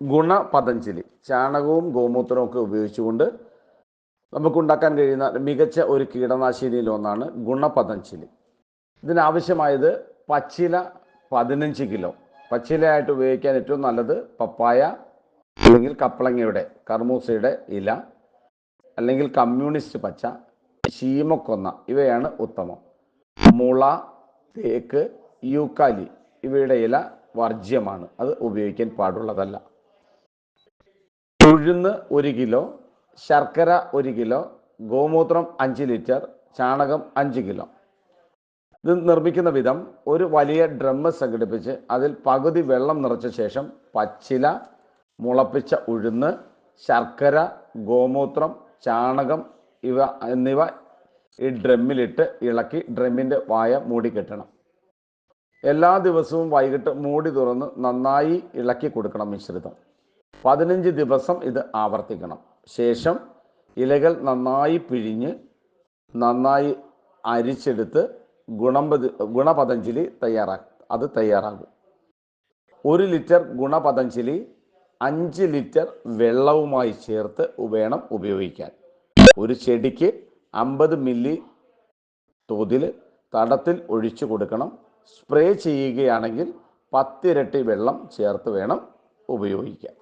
ഗുണപതഞ്ജലി ചാണകവും ഗോമൂത്രവും ഒക്കെ ഉപയോഗിച്ചുകൊണ്ട് നമുക്കുണ്ടാക്കാൻ കഴിയുന്ന മികച്ച ഒരു കീടനാശിനിയിൽ ഒന്നാണ് ഗുണപതഞ്ജലി. ഇതിനാവശ്യമായത് പച്ചില പതിനഞ്ച് കിലോ. പച്ചിലയായിട്ട് ഉപയോഗിക്കാൻ ഏറ്റവും നല്ലത് പപ്പായ അല്ലെങ്കിൽ കപ്പളങ്ങയുടെ കർമൂസയുടെ ഇല അല്ലെങ്കിൽ കമ്മ്യൂണിസ്റ്റ് പച്ച ശീമക്കൊന്ന ഇവയാണ് ഉത്തമം. മുള തേക്ക് യൂക്കാലി ഇവയുടെ ഇല വർജ്യമാണ് അത് ഉപയോഗിക്കാൻ പാടുള്ളതല്ല. ഉഴുന്ന് ഒരു കിലോ ശർക്കര ഒരു കിലോ ഗോമൂത്രം അഞ്ച് ലിറ്റർ ചാണകം അഞ്ച് കിലോ. ഇത് നിർമ്മിക്കുന്ന വിധം ഒരു വലിയ ഡ്രമ്മ് സംഘടിപ്പിച്ച് അതിൽ പകുതി വെള്ളം നിറച്ച ശേഷം പച്ചില മുളപ്പിച്ച ഉഴുന്ന് ശർക്കര ഗോമൂത്രം ചാണകം ഇവ എന്നിവ ഈ ഡ്രമ്മിലിട്ട് ഇളക്കി ഡ്രമ്മിന്റെ വായ മൂടിക്കെട്ടണം എല്ലാ ദിവസവും വൈകിട്ട് മൂടി തുറന്ന് നന്നായി ഇളക്കി കൊടുക്കണം മിശ്രിതം. പതിനഞ്ച് ദിവസം ഇത് ആവർത്തിക്കണം. ശേഷം ഇലകൾ നന്നായി പിഴിഞ്ഞ് നന്നായി അരിച്ചെടുത്ത് ഗുണപതി ഗുണപതഞ്ജലി തയ്യാറാക്കും അത് തയ്യാറാകും. ഒരു ലിറ്റർ ഗുണപതഞ്ജലി അഞ്ച് ലിറ്റർ വെള്ളവുമായി ചേർത്ത് വേണം ഉപയോഗിക്കാൻ. ഒരു ചെടിക്ക് അമ്പത് മില്ലി തോതിൽ തടത്തിൽ ഒഴിച്ചു കൊടുക്കണം. സ്പ്രേ ചെയ്യുകയാണെങ്കിൽ പത്തിരട്ടി വെള്ളം ചേർത്ത് വേണം ഉപയോഗിക്കാൻ.